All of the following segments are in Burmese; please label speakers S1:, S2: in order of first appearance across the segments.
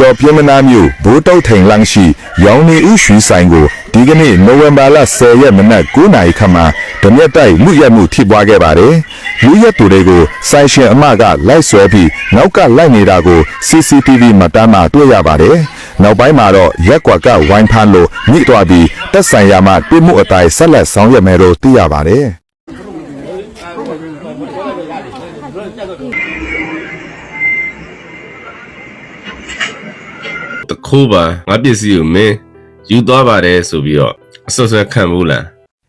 S1: တော်ပြည်မနာမြို့ဘိုးတုတ်ထိန်လန့်ရှိ ရောင်နေဥရွှေဆိုင်ကိုဒီကနေ့နိုဝင်ဘာလ10ရက်မနက်9နာရီခန့်မှာဓမြက်တိုက်လူရက်မှုထိပွားခဲ့ပါတယ်။လူရက်သူတွေကိုဆိုင်ရှင်အမကလိုက်ဆွဲပြီးနောက်ကလိုက်နေတာကို CCTV မှတ်တမ်းမှာတွေ့ရပါတယ်။နောက်ပိုင်းမှာတော့ရက်ကွက်ကဝိုင်းဖမ်းလို့ညှိသွားပြီးတက်ဆိုင်ရာမှပြမှုအတိုင်းဆက်လက်ဆောင်ရွက်မယ်လို့သိရပါတယ်။
S2: ခိုးပါငါပစ္စည်းကိုမင်းယူသွားပါတယ်ဆိုပြီးတော့အဆွတ်ဆွဲခံဘူးလား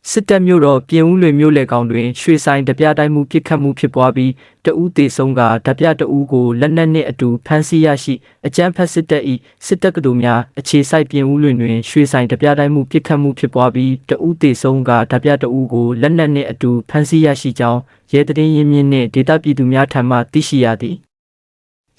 S3: စစ်တပ်မျိုးတော်ပြင်ဦးလွင်မျိုးလေကောင်တွင်ရွှေဆိုင်တပြတိုင်းမှုပြစ်ခတ်မှုဖြစ်ပွားပြီးတဦးသေဆုံးကတပြတဦးကိုလက်နက်နှင့်အတူဖမ်းဆီးရရှိအကြမ်းဖက်စစ်တပ်၏စစ်တပ်ကတူများအခြေစိုက်ပြင်ဦးလွင်တွင်ရွှေဆိုင်တပြတိုင်းမှုပြစ်ခတ်မှုဖြစ်ပွားပြီးတဦးသေဆုံးကတပြတဦးကိုလက်နက်နှင့်အတူဖမ်းဆီးရရှိကြောင်းရဲတရင်ရင်းမြစ်နှင့်ဒေသပြည်သူများထံမှသိရှိရသည်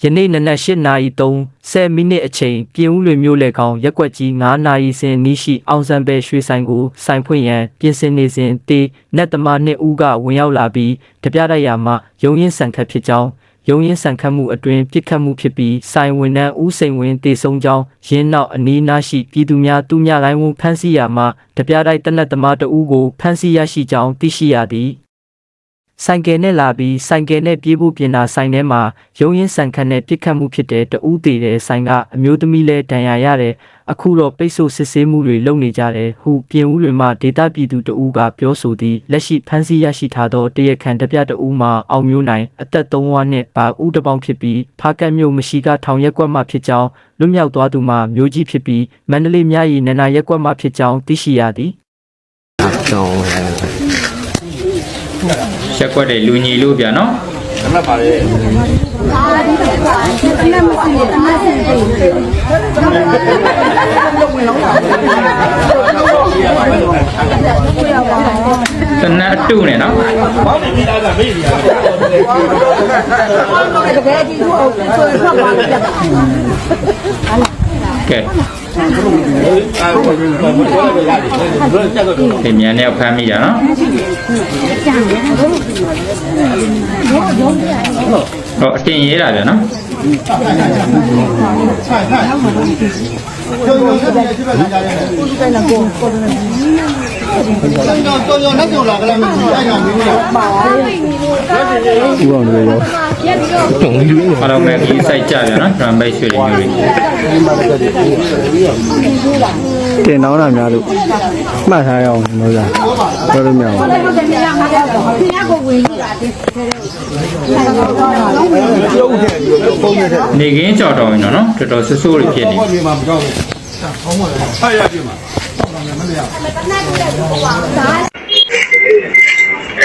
S3: ယနေ့နနက်၈နာရီ30မိနစ်အချိန်ပြင်ဦးလွင်မြို့လေကောင်ရက်ကွက်ကြီး9နာရီစင်နီးရှိအောင်စံပဲရွှေဆိုင်ကိုဆိုင်ဖွင့်ရန်ပြင်ဆင်နေစဉ်တေနတ်သမားနှစ်ဦးကဝင်ရောက်လာပြီးတပြတိုက်ရာမှရုံရင်ဆန်ခတ်ဖြစ်ကြောင်းရုံရင်ဆန်ခတ်မှုအတွင်ပြစ်ခတ်မှုဖြစ်ပြီးဆိုင်ဝန်ထမ်းဦးစိန်ဝင်းတေဆုံးကြောင်းရင်းနောက်အနီးနားရှိပြည်သူများသူများတိုင်းဝန်ဖမ်းဆီးရာမှတပြတိုက်တနတ်သမားတဦးကိုဖမ်းဆီးရရှိကြောင်းသိရှိရသည် ဆိုင်ကယ်နဲ့လာပြီးဆိုင်ကယ်နဲ့ပြေးဖို့ပြင်တာဆိုင်ထဲမှာရုံရင်ဆန်ခတ်နဲ့ပြစ်ခတ်မှုဖြစ်တဲ့တဦးသေးတဲ့ဆိုင်ကအမျိုးသမီးလဲဒဏ်ရာရတယ်အခုတော့ပိတ်ဆို့စစ်ဆေးမှုတွေလုပ်နေကြတယ်ဟုပြင်ဦးလွင်မှဒေတာပြည်သူတဦးကပြောဆိုသည်လက်ရှိဖမ်းဆီးရရှိထားသောတရက်ခန့်တပြတဦးမှာအောင်မျိုးနိုင်အသက်3ဝနှင့်ပါဦးတစ်ပေါင်းဖြစ်ပြီးဖားကတ်မြို့မရှိကထောင်ရက်ကွက်မှဖြစ်ကြောင်းလွတ်မြောက်သွားသူမှာမျိုးကြီးဖြစ်ပြီးမန္တလေးမြရီနန္နာရက်ကွက်မှဖြစ်ကြောင်းသိရှိရသည်
S4: ရက်ကွက်တဲ့လူညီလို့ဗျာနော်တနတ်အတုနဲ့နော်
S5: တကယ်ကြီးဟိုဆိုရင်ထွက်သွားလို့ပြတ်တာ
S4: ကဲ ဒီမြန်နဲ့ဖမ်းမိကြနော်ဟောအတင်ရေးတာဗျာနော် အားလုံးပဲဒီစိုက်ကြဗျာနော်ဒရမ်ဘိတ်ရွှေတွေမျိုးတွေ
S6: တင်တောင်းတာများလို့မှတ်ထားရအောင်လို့လားပြောလို့မရဘူး
S4: နေကင်းကြော်တော်ရင်တော့နော်တော်တော်ဆူဆူတွေဖြစ်နေပြီ
S2: အ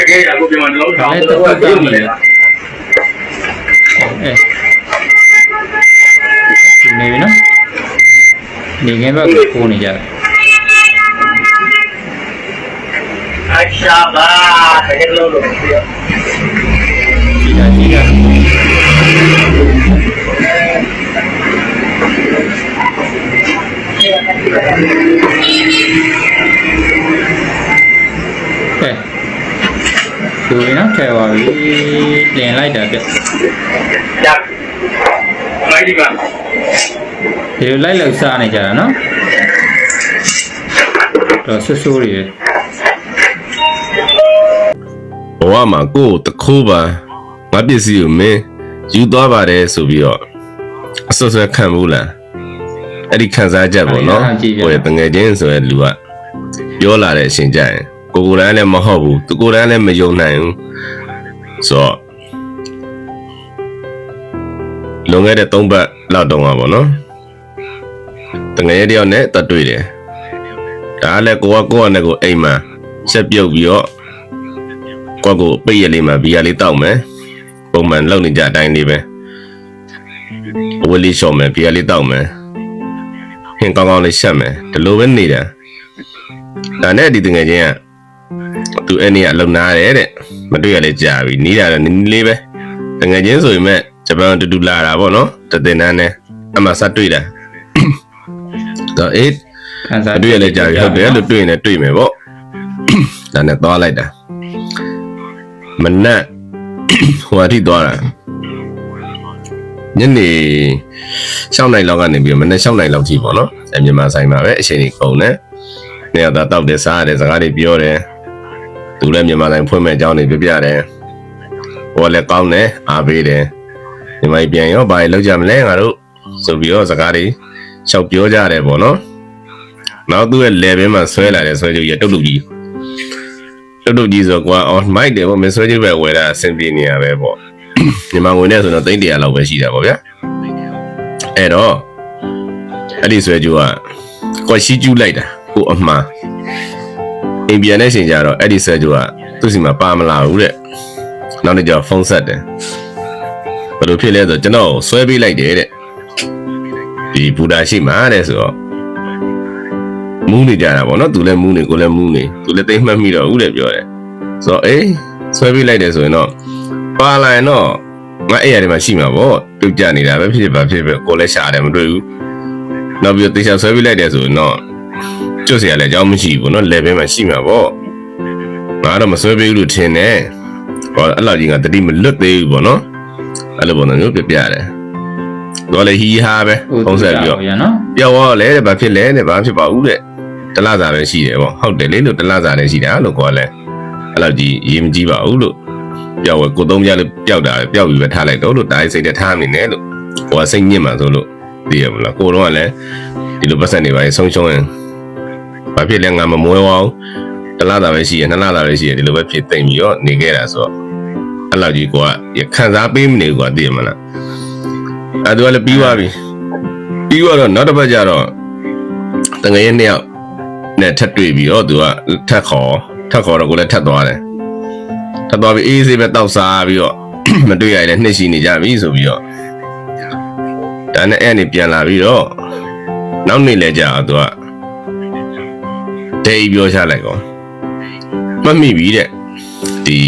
S2: ဲကိုပြန်မလို့
S4: ဒါလည်းတစ်ပတ်ကနေအဲဒီနေပြီနော်နေကင်းဘက်ကိုပို့နေကြတယ်
S7: အရှာပါ လည်းလုံးလို့ပြရ
S4: ဒီကဒီကကဲဒီနော်ထဲပါပြီတင်လိုက်တာပြ
S7: ဒါလိုက်ဒီမှာ
S4: ဒီလိုလိုက်လောက်စားနေကြတာနော်တော်ဆူဆူတွေ
S2: ဝမှာကိုယ့်ကိုတခိုးပါငါပစ္စည်းကိုမင်းယူသွားပါတယ်ဆိုပြီးတော့အဆွတ်ဆွဲခံဘူးလားအဲ့ဒီခံစားချက်ပေါ့နော်ဟိုတငယ်ချင်းဆိုတဲ့လူကပြောလာတဲ့အချိန်ကျရင်ကိုကိုယ်တိုင်လည်းမဟုတ်ဘူးသူကိုယ်တိုင်လည်းမယုံနိုင်ဘူးဆိုတော့လွန်ခဲ့တဲ့၃ပတ်လောက်တုန်းကပေါ့နော်တငယ်တယောက်နဲ့တတ်တွေ့တယ်ဒါကလည်းကိုကကိုကနဲ့ကိုအိမ်မှာဆက်ပြုတ်ပြီးတော့ ကိုယ့်ကိုပိတ်ရလေးမှာဘီယာလေးတောက်မယ်ပုံမှန်လုပ်နေကြအတိုင်းလေးပဲအဝတ်လေးလျှော်မယ်ဘီယာလေးတောက်မယ်ဟင်းကောင်းကောင်းလေးရှက်မယ်ဒီလိုပဲနေတာဒါနဲ့ဒီတငယ်ချင်းကသူအဲ့နေ့ကအလုံနာတယ်တဲ့မတွေ့ရလဲကြာပြီနီးတာလည်းနီးနီးလေးပဲတငယ်ချင်းဆိုရင်မဲ့ဂျပန်တူတူလာတာပေါ့နော်တသင်တန်းနဲ့အမှစတွေ့တာတော့အေး
S4: ခံစား
S2: အတွေ့ရလဲကြာပြီဟုတ်တယ်လို့တွေ့ရင်လည်းတွေ့မယ်ပေါ့ဒါနဲ့သွားလိုက်တာ မနက်ဟိုအထိသွားတာညနေ6နိုင်လောက်ကနေပြီးတော့မနေ့6နိုင်လောက်ထိပေါ့နော်အဲမြန်မာဆိုင်မှာပဲအချိန်ကြီးကုန်တယ်နေရာသားတောက်တယ်စားရတယ်စကားတွေပြောတယ်သူလည်းမြန်မာဆိုင်ဖွင့်မဲ့အကြောင်းတွေပြပြတယ်ဟိုလည်းကောင်းတယ်အားပေးတယ်ဒီမိုင်ပြန်ရောဘာလို့လောက်ကြမလဲငါတို့ဆိုပြီးတော့စကားတွေလျှောက်ပြောကြတယ်ပေါ့နော်နောက်သူ့ရဲ့ level မှာဆွဲလာတဲ့ဆွဲကြည့်ရတုတ်တုတ်ကြီး တုတ်တုတ်ကြီးဆိုကွာအော်မိုက်တယ်ပေါ့မဆွဲကြည့်ပဲဝယ်တာအဆင်ပြေနေရပဲပေါ့မြန်မာငွေနဲ့ဆိုတော့300လောက်ပဲရှိတာပေါ့ဗျာအဲ့တော့အဲ့ဒီဆွဲကြည့်ကကွာရှိကျူးလိုက်တာကိုအမှားအိမ်ပြန်တဲ့ချိန်ကျတော့အဲ့ဒီဆွဲကြည့်ကသူ့စီမှာပါမလာဘူးတဲ့နောက်နေ့ကျတော့ဖုန်းဆက်တယ်ဘယ်လိုဖြစ်လဲဆိုတော့ကျွန်တော်ကိုဆွဲပေးလိုက်တယ်တဲ့ဒီဘူတာရှိမှာတဲ့ဆိုတော့ မူးနေကြတာပေါ့နော်သူလည်းမူးနေကိုလည်းမူးနေသူလည်းသိမ့်မှတ်မိတော့ဦးတယ်ပြောတယ်ဆိုတော့အေးဆွဲပေးလိုက်တယ်ဆိုရင်တော့ပါလာရင်တော့ငါအဲ့ရတဲ့မှာရှိမှာပေါ့ပြုတ်ကြနေတာပဲဖြစ်ဖြစ်ပါဖြစ်ဖြစ်ကိုလည်းရှာတယ်မတွေ့ဘူးနောက်ပြီးတော့တေချာဆွဲပေးလိုက်တယ်ဆိုရင်တော့ကျွတ်เสียလည်းအကြောင်းမရှိဘူးပေါ့နော် level မှာရှိမှာပေါ့ငါတော့မဆွဲပေးဘူးလို့ထင်တယ်ဟောအဲ့လောက်ကြီးကတတိမလွတ်သေးဘူးပေါ့နော်အဲ့လိုပုံစံမျိုးပြပြတယ်တော့လေဟီဟာပဲပုံစံပြော
S4: ရနော်
S2: ပြောတော့လဲတဲ့ဘာဖြစ်လဲတဲ့ဘာဖြစ်ပါဦးတဲ့ တလစာလည်းရှိတယ်ပေါ့ဟုတ်တယ်လေလို့တလစာလည်းရှိတာလို့ခေါ်လဲအဲ့လောက်ကြီးရေးမကြည့်ပါဘူးလို့ပြောဝဲကိုသုံးပြလို့ပျောက်တာပျောက်ပြီးပဲထားလိုက်တော့လို့တားစိတ်နဲ့ထားနေတယ်လို့ဟိုကစိတ်ညစ်မှဆိုလို့သိရမလားကိုတော့ကလည်းဒီလိုပတ်စံနေပါရင်ဆုံးရှုံးရင်ဘာဖြစ်လဲငါမမွဲဝအောင်တလစာပဲရှိရနှစ်လစာပဲရှိရဒီလိုပဲဖြစ်သိမ့်ပြီးတော့နေခဲ့တာဆိုတော့အဲ့လောက်ကြီးကိုကခံစားပေးမနေဘူးကွာသိရမလားအဲ့ဒါလည်းပြီးသွားပြီပြီးတော့နောက်တစ်ပတ်ကျတော့တငယ်ရဲ့နှစ်ယောက် နဲ့ထပ်တွေ့ပြီးတော့သူကထပ်ခေါ်ထပ်ခေါ်တော့ကိုလည်းထပ်သွားတယ်ထပ်သွားပြီးအေးအေးဆေးပဲတောက်စားပြီးတော့မတွေ့ရရင်နှစ်ရှိနေကြပြီဆိုပြီးတော့ဒါနဲ့အဲ့နေပြန်လာပြီးတော့နောက်နေ့လဲကြာသူကဒိတ်ပြောချလိုက်ကောမမိပြီတဲ့ဒီ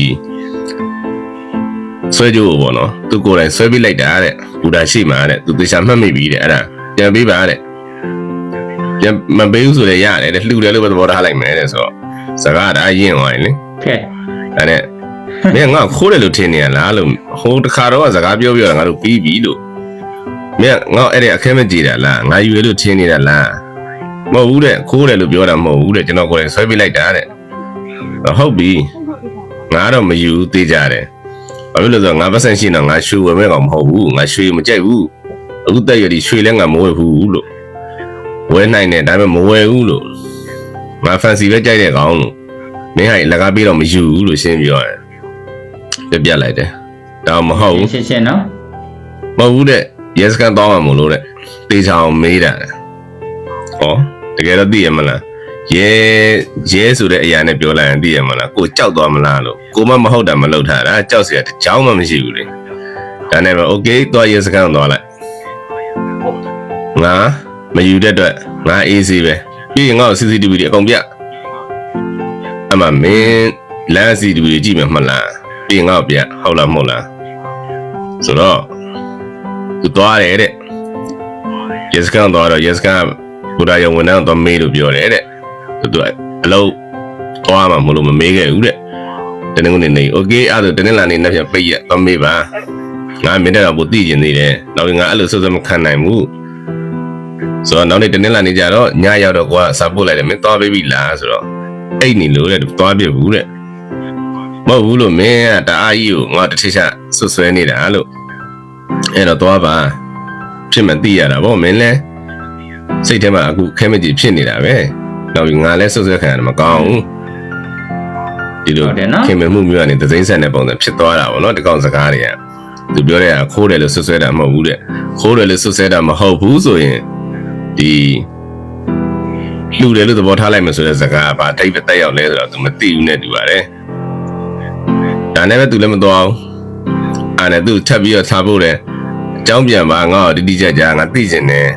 S2: ဆွဲကြိုးပေါ့နော်သူကိုယ်တိုင်ဆွဲပေးလိုက်တာတဲ့ဘူတာရှိမှာတဲ့သူသေချာမှတ်မိပြီတဲ့အဲ့ဒါပြန်ပေးပါတဲ့ ပြန်မပေးဘူးဆိုလည်းရတယ်တဲ့လှူတယ်လို့ပဲသဘောထားလိုက်မယ်တဲ့ဆိုတော့စကားဒါရင့်သွားရင်လေ
S4: ကဲ
S2: ဒါနဲ့မင်းကငါခိုးတယ်လို့ထင်နေရလားလို့ဟိုတခါတော့စကားပြောပြောတာငါတို့ပြီးပြီလို့မင်းငါအဲ့ဒီအခက်မကြည့်တာလားငါယူရလို့ထင်နေတာလားမဟုတ်ဘူးတဲ့ခိုးတယ်လို့ပြောတာမဟုတ်ဘူးတဲ့ကျွန်တော်ကိုယ်တိုင်ဆွဲပေးလိုက်တာတဲ့ဟုတ်ပြီငါတော့မယူသေးကြတယ်ဘာဖြစ်လို့လဲဆိုတော့ငါပတ်စံရှိနေငါရှူဝယ်မဲ့ကောင်မဟုတ်ဘူးငါရွှေမကြိုက်ဘူးအခုတက်ရည်ရွှေလဲငါမဝယ်ဘူးလို့ ဝဲနိုင်တယ်ဒါပေမဲ့မဝဲဘူးလို့ငါ fancy ပဲကြိုက်တဲ့ကောင်လို့မင်းဟာလကားပြီးတော့မယူဘူးလို့ရှင်းပြောတယ်ပြပြလိုက်တယ်ဒါမဟုတ်ဘူး
S4: ရှင်းရှင်းနော်
S2: မဟုတ်ဘူးတဲ့ရဲစကန်တောင်းမှမလို့တဲ့တေချာအောင်မေးတာဟောတကယ်တော့သိရမလားရဲရဲဆိုတဲ့အရာနဲ့ပြောလိုက်ရင်သိရမလားကိုကြောက်သွားမလားလို့ကိုမမဟုတ်တာမလုပ်ထားတာကြောက်စရာတကြောင်မှမရှိဘူးလေဒါနဲ့ပဲ okay သွားရဲစကန်သွားလိုက်ငါ မယူတဲ့အတွက်ငါ AC ပဲပြီးရင်ငါ့ကို CCTV တွေအကုန်ပြအမမင်းလမ်း CCTV တွေကြည့်မယ်မလားပြီးရင်ငါ့ကိုပြဟုတ်လားမဟုတ်လားဆိုတော့သူသွားတယ်တဲ့ရက်စကန်သွားတော့ရက်စကန်ဘုရားရဲ့ဝန်ထမ်းသွားမေးလို့ပြောတယ်တဲ့သူကအလုပ်သွားမှမလို့မမေးခဲ့ဘူးတဲ့တနင်္ဂနွေနေ့ okay အဲ့ဒါတနင်္လာနေ့နောက်ပြန်ပိတ်ရသွားမေးပါငါမင်းတဲ့တော့ဘုသိကျင်နေတယ်နောက်ငါအဲ့လိုစွတ်စွတ်မခံနိုင်ဘူး ဆိုတော့နောက်နေ့တနင်္လာနေ့ကျတော့ညရောက်တော့ကွာစာပို့လိုက်တယ်မင်းသွားပေးပြီလားဆိုတော့အိတ်နေလို့တဲ့သွားပြဘူးတဲ့မဟုတ်ဘူးလို့မင်းကတအားကြီးကိုငါတစ်ထစ်ချဆွဆွဲနေတာလို့အဲ့တော့သွားပါဖြစ်မှသိရတာဗောမင်းလဲစိတ်ထဲမှာအခုခဲမကြည့်ဖြစ်နေတာပဲနောက်ပြီးငါလဲဆွဆွဲခံရတယ်မကောင်းဘူးဒီလိုခင်မမှုမျိုးကနေသစိမ့်ဆက်တဲ့ပုံစံဖြစ်သွားတာဗောနော်ဒီကောင်စကားတွေကသူပြောတဲ့ကခိုးတယ်လို့ဆွဆွဲတာမဟုတ်ဘူးတဲ့ခိုးတယ်လို့ဆွဆွဲတာမဟုတ်ဘူးဆိုရင် ဒီလှူတယ်လို့သဘောထားလိုက်မှဆိုတဲ့စကားကဘာတိတ်ပဲတက်ရောက်လဲဆိုတော့ तू မသိဘူးနဲ့တူပါတယ်ဒါနဲ့ပဲ तू လည်းမသွားဘူးအဲ့နဲ့သူထပ်ပြီးတော့ထားဖို့တယ်အကြောင်းပြန်ပါငါ့ကိုတိတိကျကျငါသိကျင်တယ်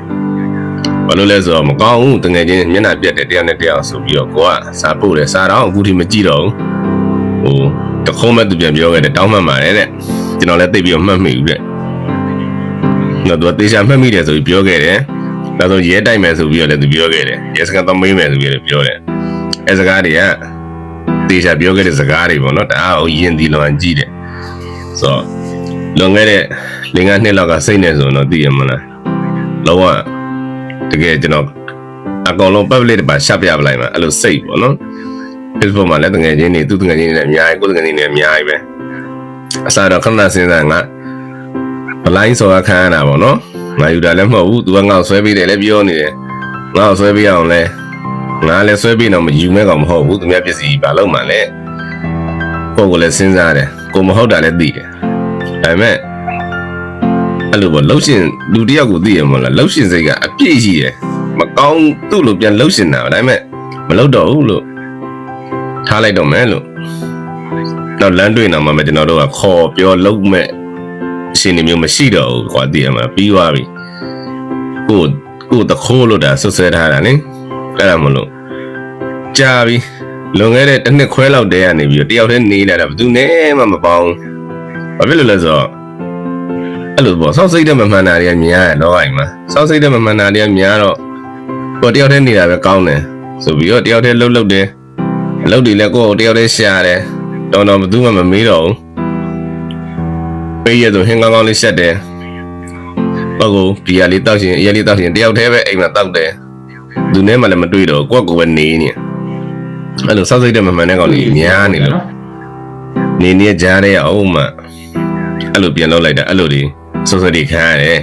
S2: ဘာလို့လဲဆိုတော့မကောင်းဘူးတကယ်ချင်းမျက်နှာပြတ်တယ်တရားနဲ့တရားဆိုပြီးတော့ကိုကစားဖို့တယ်စားတော့အခုထိမကြည့်တော့ဘူးဟိုတခုံးမဲ့သူပြန်ပြောခဲ့တယ်တောင်းမှန်ပါတယ်တဲ့ကျွန်တော်လည်းသိပြီးတော့မှတ်မိဘူးတဲ့တော့သူကတေချာမှတ်မိတယ်ဆိုပြီးပြောခဲ့တယ် ဒါဆိုရဲတိုက်မယ်ဆိုပြီးတော့လည်းသူပြောခဲ့တယ်ရဲစကန်တော့မေးမယ်ဆိုပြီးတော့ပြောတယ်အဲစကားတွေကတေချာပြောခဲ့တဲ့စကားတွေပေါ့နော်တအားကိုယဉ်ဒီလွန်ကြည့်တယ်ဆိုတော့လွန်ခဲ့တဲ့၄၅နှစ်လောက်ကစိတ်နေဆိုတော့သိရမလားလောကတကယ်ကျွန်တော်အကောင်လုံး public တပါရှက်ပြပလိုက်မှာအဲ့လိုစိတ်ပေါ့နော် Facebook မှာလည်းတငယ်ချင်းတွေသူတငယ်ချင်းတွေလည်းအများကြီးကိုယ်တငယ်ချင်းတွေလည်းအများကြီးပဲအစားတော့ခဏစဉ်းစားငါဘလိုင်းဆိုတာခံရတာပေါ့နော် ငါယူတာလည်းမဟုတ်ဘူး तू ကငါ့ကိုဆွဲပေးတယ်လည်းပြောနေတယ်ငါ့ကိုဆွဲပေးအောင်လဲငါလည်းဆွဲပေးတော့မယူမဲကောင်မဟုတ်ဘူးသူများပစ္စည်းဘာလို့မှလဲကိုယ်ကလည်းစဉ်းစားတယ်ကိုမဟုတ်တာလည်းသိတယ်ဒါပေမဲ့အဲ့လိုပေါ့လှုပ်ရှင်လူတစ်ယောက်ကိုသိရမလားလှုပ်ရှင်စိတ်ကအပြည့်ရှိတယ်မကောင်းသူ့လိုပြန်လှုပ်ရှင်တာဒါပေမဲ့မလှုပ်တော့ဘူးလို့ထားလိုက်တော့မယ်လို့တော့လမ်းတွေ့နေမှာပဲကျွန်တော်တို့ကခေါ်ပြောလုံးမဲ့အ ရှင်နေမျိုးမရှိတော့ဘူးကွာတည်ရမှာပြီးသွားပြီကိုကိုတခိုးလို့ဒါဆွဆွဲထားတာနိအဲ့ဒါမလို့ကြာပြီလွန်ခဲ့တဲ့တစ်နှစ်ခွဲလောက်တည်းကနေပြီးတော့တယောက်တည်းနေလာတာဘယ်သူနဲ့မှမပေါင်းဘာဖြစ်လို့လဲဆိုတော့အဲ့လိုပေါ့စောက်စိတ်တဲ့မမှန်တာတွေကများတယ်တော့အိမ်မှာစောက်စိတ်တဲ့မမှန်တာတွေကများတော့ကိုတယောက်တည်းနေတာပဲကောင်းတယ်ဆိုပြီးတော့တယောက်တည်းလှုပ်လှုပ်တယ်အလုပ်တွေလည်းကိုယ့်ကိုတယောက်တည်းရှာတယ်တော်တော်ဘယ်သူမှမမေးတော့ဘူး ပေးရဆိုဟင်းကောင်းကောင်းလေးရှက်တယ်ပုတ်ကိုဘီယာလေးတောက်ရှင်အရက်လေးတောက်ရှင်တယောက်တည်းပဲအိမ်မှာတောက်တယ်သူနဲ့မှလည်းမတွေ့တော့ဘူးကိုယ့်ကိုယ်ပဲနေနေအဲ့လိုစောက်စိတ်တဲ့မမှန်တဲ့ကောင်ကြီးများနေလို့နေနေကြားရအောင်မှအဲ့လိုပြန်လုပ်လိုက်တာအဲ့လိုတွေစောစောတွေခံရတယ်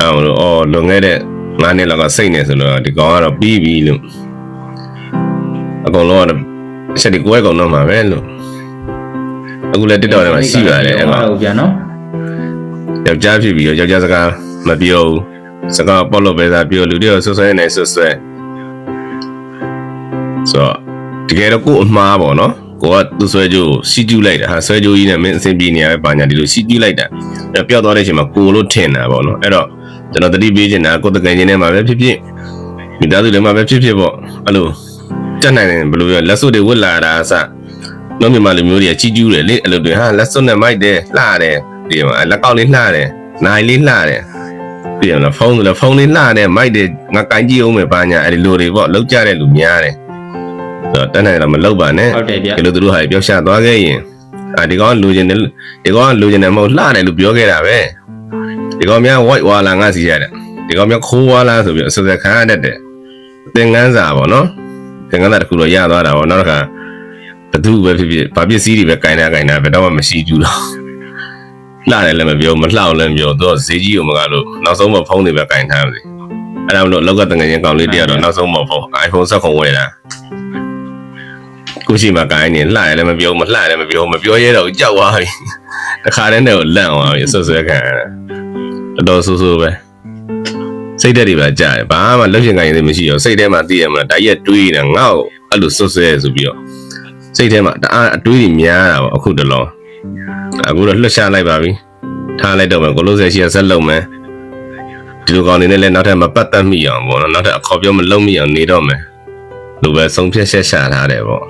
S2: အဲ့လိုအော်လွန်ခဲ့တဲ့9နှစ်လောက်ကစိတ်နေဆိုတော့ဒီကောင်ကတော့ပြီးပြီလို့အကုန်လုံးကတော့အချက်တွေကိုယ်ကောင်တော့မှာပဲလို့ အခုလည်းတက်တော်ထဲမှာရှိပါတယ်အဲ့
S4: ဟော
S2: ကောင်
S4: ဟုတ်ပြန်နော်
S2: ယောက်ျားဖြစ်ပြီးတော့ယောက်ျားစကားမပြောဘူးစကားပေါ့လို့ပဲသာပြောလူတွေကဆွဆွဲနေဆွဆွဲဆိုတော့တကယ်တော့ကို့အမှားပေါ့နော်ကိုကသူဆွဲကြိုးကိုစီကျူးလိုက်တာဟာဆွဲကြိုးကြီးနဲ့မင်းအဆင်ပြေနေရပဲပါညာဒီလိုစီကျူးလိုက်တာအဲ့ပျောက်သွားတဲ့အချိန်မှာကိုလို့ထင်တာပေါ့နော်အဲ့တော့ကျွန်တော်တတိပေးချင်တာကိုယ်တကယ်ချင်းထဲမှာပဲဖြစ်ဖြစ်မိသားစုတွေမှာပဲဖြစ်ဖြစ်ပေါ့အဲ့လိုတက်နိုင်တယ်ဘယ်လိုပြောလက်စွပ်တွေဝတ်လာတာအစ နော်မြန်မာလူမျိုးတွေကကြီးကျူးတယ်လေအဲ့လိုတွေဟာလက်စွပ်နဲ့မိုက်တယ်လှတယ်ဒီမှာလက်ကောက်လေးလှတယ်နိုင်လေးလှတယ်ပြီးရင်ဖုန်းဆိုလည်းဖုန်းလေးလှတယ်မိုက်တယ်ငါကင်ကြည့်အောင်မယ်ပါညာအဲ့ဒီလိုတွေပေါ့လောက်ကြတဲ့လူများတယ်ဆိုတော့တက်နိုင်တော့မလောက်ပါနဲ့
S4: ဟုတ်တယ်ဗျ
S2: ဒီလိုသူတို့ဟာပြောရှာသွားခဲ့ရင်အာဒီကောင်ကလူကျင်တယ်ဒီကောင်ကလူကျင်တယ်မဟုတ်လှတယ်လို့ပြောခဲ့တာပဲဒီကောင်များ white ဝါလာငါစီရတယ်ဒီကောင်များခိုးဝါလာဆိုပြီးအစစခံရတတ်တယ်သင်ငန်းစာပေါ့နော်သင်္ကန်းသားတစ်ခုတော့ရသွားတာပေါ့နောက်တစ်ခါ ဘသူပဲဖြစ်ဖြစ်ဘာပစ္စည်းတွေပဲကင်တာကင်တာဘယ်တော့မှမရှိဘူးတော့လှတယ်လည်းမပြောမလှအောင်လည်းမပြောသူကဈေးကြီးကိုမကလို့နောက်ဆုံးမဖုန်းတွေပဲကင်ထားတယ်အဲ့ဒါမလို့လောက်ကတငယ်ချင်းကောင်လေးတယောက်တော့နောက်ဆုံးမဖုန်း iPhone ဆက်ခုံဝယ်တာကိုရှိမှကင်နေလှတယ်လည်းမပြောမလှတယ်လည်းမပြောမပြောရဲတော့ကြောက်သွားပြီတခါတည်းနဲ့ကိုလန့်သွားပြီဆွဆွဲခံရတာတော်တော်ဆိုးဆိုးပဲစိတ်ဓာတ်တွေပဲကြားတယ်ဘာမှလှုပ်ရှင်ကိုင်းရင်မရှိတော့စိတ်ထဲမှာသိရမလားဒါရက်တွေးနေတာငါ့ကိုအဲ့လိုဆွတ်ဆွဲဆိုပြီးတော့ စိတ်ထဲမှာတအားအတွေးတွေများတာပေါ့အခုတလောအခုတော့လှတ်ရှားလိုက်ပါပြီထားလိုက်တော့မယ်ကိုလို့ဆက်ရှိရဆက်လုံးမယ်ဒီလိုကောင်နေနဲ့လည်းနောက်ထပ်မပတ်သက်မိအောင်ပေါ့နော်နောက်ထပ်အခေါ်ပြောမလုံးမိအောင်နေတော့မယ်လိုပဲဆုံးဖြတ်ချက်ရှာထားတယ်ပေါ့